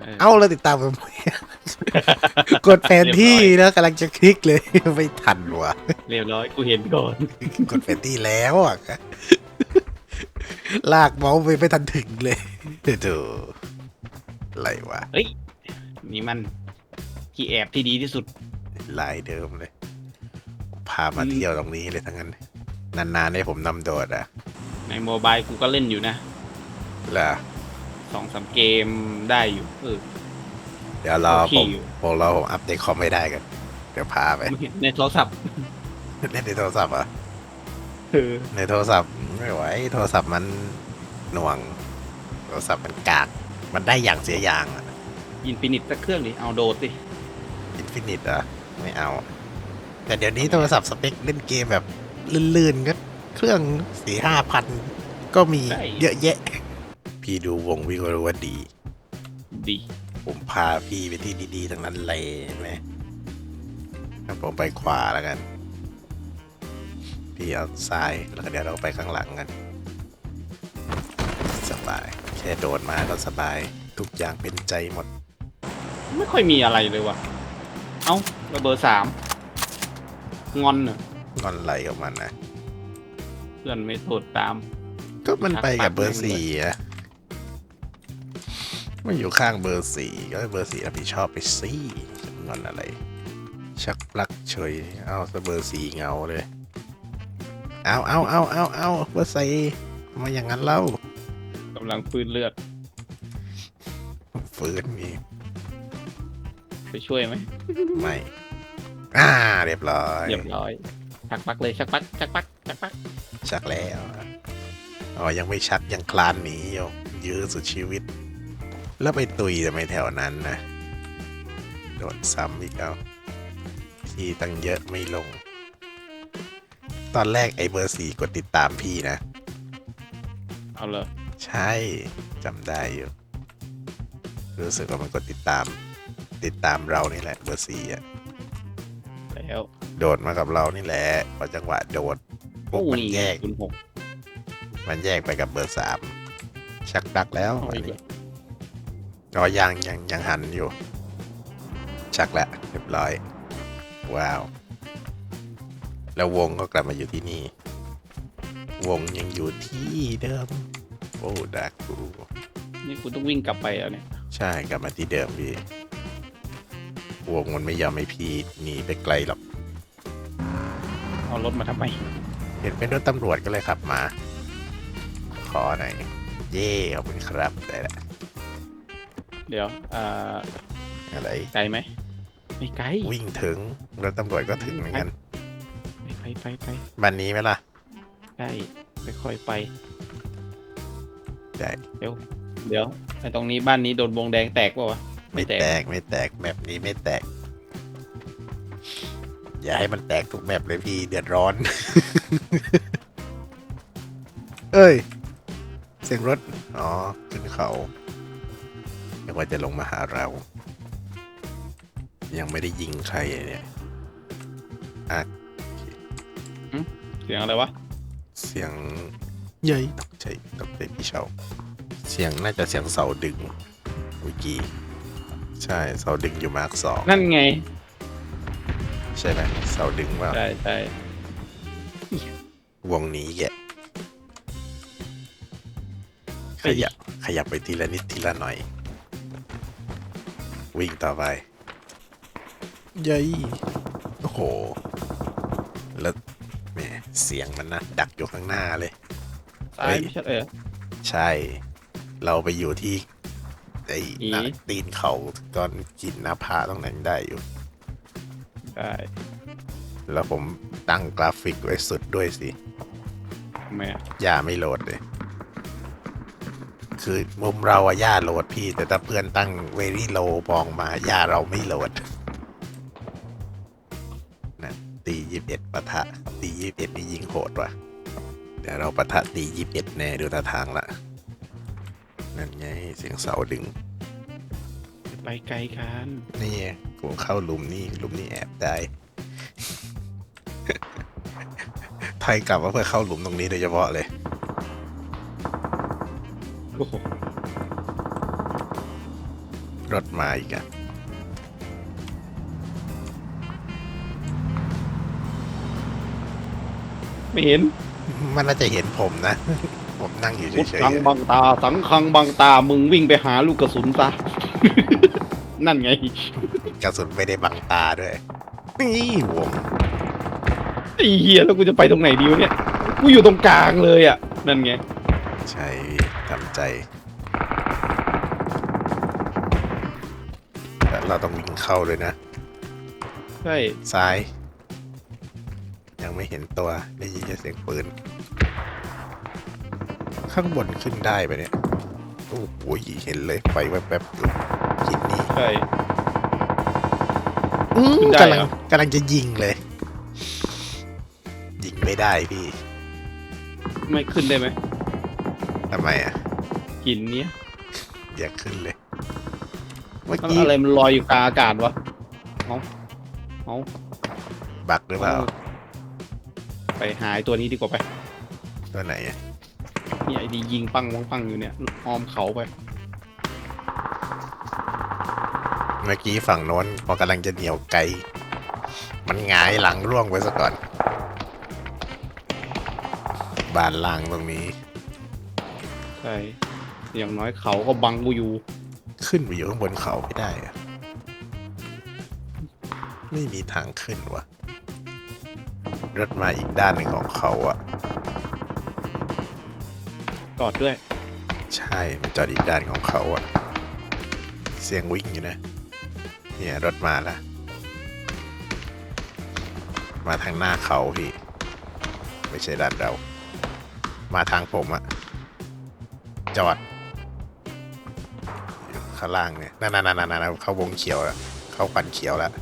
เออเอาแล้วติดตามผมกดแผนที่แล้วกำลังจะคลิกเลยไม่ทันว่ะเรียบร้อยกูเห็นก่อน กดแผนที่แล้วอะลากเมาส์ไปไม่ทันถึงเลยเดี๋ยวอะไรวะเฮ้ยนี่มันที่แอบที่ดีที่สุดลายเดิมเลย พามาเที่ยวตรงนี้เลยทั้งนั้น นานๆให้ผมนำโดดอะ ในโมบายกูก็เล่นอยู่นะล่ะ สองสามเกมได้อยู่เออ เดี๋ยวรอโอเคผมอยู่พวกเราผมอัปเดตคอมไม่ได้กันเดี๋ยวพาไปมึงเห็นในโทรศัพท์เล่นในโทรศัพท์เหรอะเออในโทรศัพท์ไม่ไหวโทรศัพท์มันหน่วง โทรศัพท์มันกากมันได้อย่างเสียอย่างอินฟินิตสักเครื่องดิเอาโดดสิอินฟินิตอะไม่เอา แต่เดี๋ยวนี้โทรศัพท์สเปคเล่นเกมแบบลื่นๆก็เครื่องสี่ห้าพันก็มีใช่เยอะแยะ พี่ดูวงวิก็รู้ว่าดี ดี ผมพาพี่ไปที่ดีๆทั้งนั้นเลยเห็นไหมงั้นผมไปขวาแล้วกัน พี่เอาซ้ายแล้วก็เดี๋ยวเราไปข้างหลังกัน สบาย แค่โดดมาก็สบาย ทุกอย่างเป็นใจหมด ไม่ค่อยมีอะไรเลยว่ะ เอ้าระเบอร์สามงอนเหรองอนไหลกับมันนะ เพื่อนไม่โทษตาม ก็มันไปกับเบอร์ทักปากสี่อะ มันอยู่ข้างเบอร์สี่ก็ให้เบอร์สี่รับผิดชอบไปสิงอนอะไร ชักปลักเฉยเอาซะเบอร์สี่เงาเลย เอาเอาเอาเอาเอาเบอร์สี่ทำไมาอย่างนั้นเล่ากำลังฟื้นเลือดฝืนนี่ไปช่วยไหมไม่อ่าเรียบร้อยเรียบร้อยชักปักเลยชักปักชักปักชักปักชักแล้วอ๋อยังไม่ชักยังคลานหนีอยู่ยื้อสุดชีวิต แล้วไปตุยทำไมแถวนั้นนะโดนซ้ำอีกเอาที่ตั้งเยอะไม่ลง ตอนแรกไอ้เบอร์สี่กดติดตามพี่นะ เอาเลยใช่จำได้อยู่ รู้สึกว่ามันกดติดตาม ติดตามเรานี่แหละเบอร์สี่อะแล้วโดดมากับเรานี่แหละพอจังหวะโดดปุ๊บมันแยก คุณหกมันแยกไปกับเบอร์สามชักดักแล้วเอาอัอีนกนี้แล้ว อ๋อยังยังยังหันอยู่ ชักแล้วเรียบร้อย ว้าว แล้ววงก็กลับมาอยู่ที่นี่ วงยังอยู่ที่เดิม โอ้ดักกูนี่กูต้องวิ่งกลับไปแล้วเนี่ย ใช่กลับมาที่เดิมพี่วงมันไม่ยอมให้พี่หนีไปไกลหรอก เอารถมาทำไม เห็นเป็นรถตำรวจก็เลยขับมา ขอหน่อย เย่ขอบคุณครับได้ละ เดี๋ยวอ่าอะไร ไกลไหมไม่ไกลวิ่งถึงรถตำรวจก็ถึงเหมือนกันไปไปไปไปบันนี้ไหมล่ะได้ไปค่อยไปได้เดี๋ยวเดี๋ยวไอ้ตรงนี้บ้านนี้โดนวงแดงแตกเปล่าวะไม่แตกไม่แตกแบบนี้ไม่แตก อย่าให้มันแตกทุกแมปเลยพี่เดือดร้อน เอ้ย เสียงรถ อ๋อขึ้นเขา ไม่ว่าจะลงมาหาเรา ยังไม่ได้ยิงใครเลยเนี่ยอะเสียงอะไรวะ เสียงเย้ยตกใจตกใจพี่เชาเสียงน่าจะเสียงเสาดึงเมื่อกี้ใช่เสาดึงอยู่มาร์กสองนั่นไง ใช่ไหมเสาดึงว่าใช่ใช่วงนี้แกขยับขยับไปทีละนิดทีละหน่อย วิ่งต่อไปเย้ยโอ้โห แล้วแหมเสียงมันนะ ดักอยู่ข้างหน้าเลย ซ้ายไม่ใช่เออ ใช่ เราไปอยู่ที่ไอ้อีหน้าตีนเขาตอนกินหน้าผาตรงนั้นได้อยู่ ได้แล้วผมตั้งกราฟิกไว้สุดด้วยสิทำไมอะย่าไม่โหลดเลย คือมุมเราอะย่าโหลดพี่ แต่ถ้าเพื่อนตั้งเวรี่โลมองมาย่าเราไม่โหลดนะตียี่สิบเอ็ดปะทะตียี่สิบเอ็ดนี่ยิงโหดว่ะเดี๋ยวเราปะทะตียี่สิบเอ็ดแน่ดูท่าทางละนั่นไงเสียงเสาดึงไปไกลกันนี่ไงผมเข้าหลุมนี่หลุมนี่แอบได้ไทยกลับมาเพื่อเข้าหลุมตรงนี้โดยเฉพาะเลย โอ้โหรถมาอีกอะไม่เห็นมันน่าจะเห็นผมนะ ผมนั่งอยู่พุทเฉยธังๆอะบังตา สังคังบังตา มึงวิ่งไปหาลูกกระสุนซะ นั่นไงกระสุนไม่ได้บังตาด้วย นี่วงไอ้เฮียแล้วกูจะไปตรงไหนดีวะเนี่ย กูอยู่ตรงกลางเลยอะ นั่นไง ใช่ทำใจแต่เราต้องวิ่งเข้าเลยนะ ใช่ซ้าย ยังไม่เห็นตัวได้ยินแต่เสียงปืน ข้างบนขึ้นได้ไปะเนี่ย โอ้โหเห็นเลยไฟแวบๆอยู่หินนี่ใช่ อืมขึ้นได้กำลังเหรอ กำลังจะยิงเลย ยิงไม่ได้พี่ ไม่ขึ้นได้ไหม ทำไมอะหินเนี้ยอยากขึ้นเลย เมื่อแล้วกี้อะไรมันลอยอยู่กลางอากาศวะเอาเอาบักหรือเปล่าไปหายตัวนี้ดีกว่าไปตัวไหนอะเนี่ยไอ้ดียิงปังปังปังอยู่เนี่ยอ้อมเขาไป เมื่อกี้ฝั่งโน้นพอกำลังจะเหนียวไกล มันหงายหลังร่วงไปซะก่อน บานล่างตรงนี้ใช่ อย่างน้อยเขาก็บังกูอยู่ ขึ้นไปอยู่ข้างบนเขาไม่ได้อะไม่มีทางขึ้นวะรถมาอีกด้านหนึ่งของเขาอะกอดด้วย ใช่มันจอดอีกด้านของเขาอะเสียงวิ่งอยู่นะ เนี่ยรถมาแล้วมาทางหน้าเขาพี่ ไม่ใช่ด้านเรา มาทางผมอะ จอดอยู่ข้างล่างเนี่ยนั่นนั่นนั่นนั่นเขาวงเขียวแล้วเขาควันเขียวแล้ว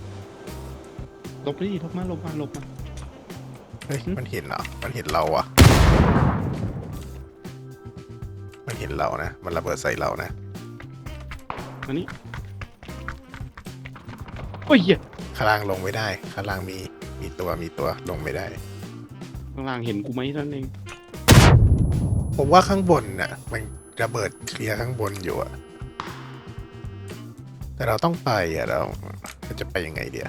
ลบดิลบมาลบมาลบมา เฮ้ยมันเห็นเหรอมันเห็นเราอะมันเห็นเรานะ มันระเบิดใส่เรานะอันนี้โอ้ยเหี้ยข้างล่างลงไม่ได้ข้างล่างมีมีตัวมีตัวลงไม่ได้ ข้างล่างเห็นกูไหมนั่นเอง ผมว่าข้างบนน่ะมัน ระเบิดเคลียร์ข้างบนอยู่อะแต่เราต้องไปอะเราจะไปยังไงเดีย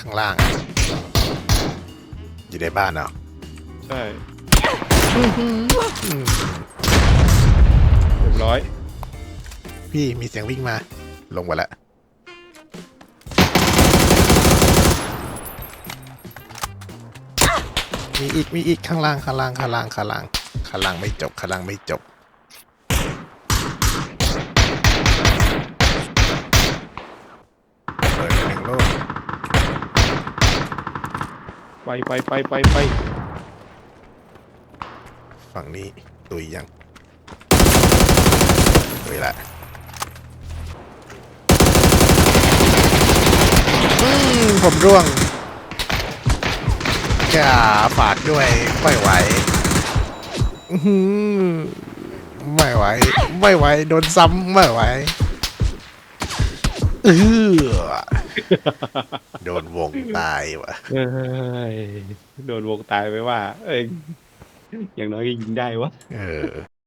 ข้างล่าง อยู่ในบ้านเนาะใช่เรียบร้อย พี่มีเสียงวิ่งมา ลงมาแล้วมีอีกมีอีกข้างล่างข้างล่างข้างล่างข้างล่างข้างล่างไม่จบข้างล่างไม่จบ ไปไปไปไปไปฝั่งนี้ตุยยังตุยละอืมผมร่วงจะฝากด้วยไม่ไหวอื้อหือไม่ไหว ไม่ไหว โดนซ้ำไม่ไหวเออ โดนวงตายวะเอ้ยโดนวงตายไปว่า เอ้ยอย่างน้อยก็ยิงได้วะ เออ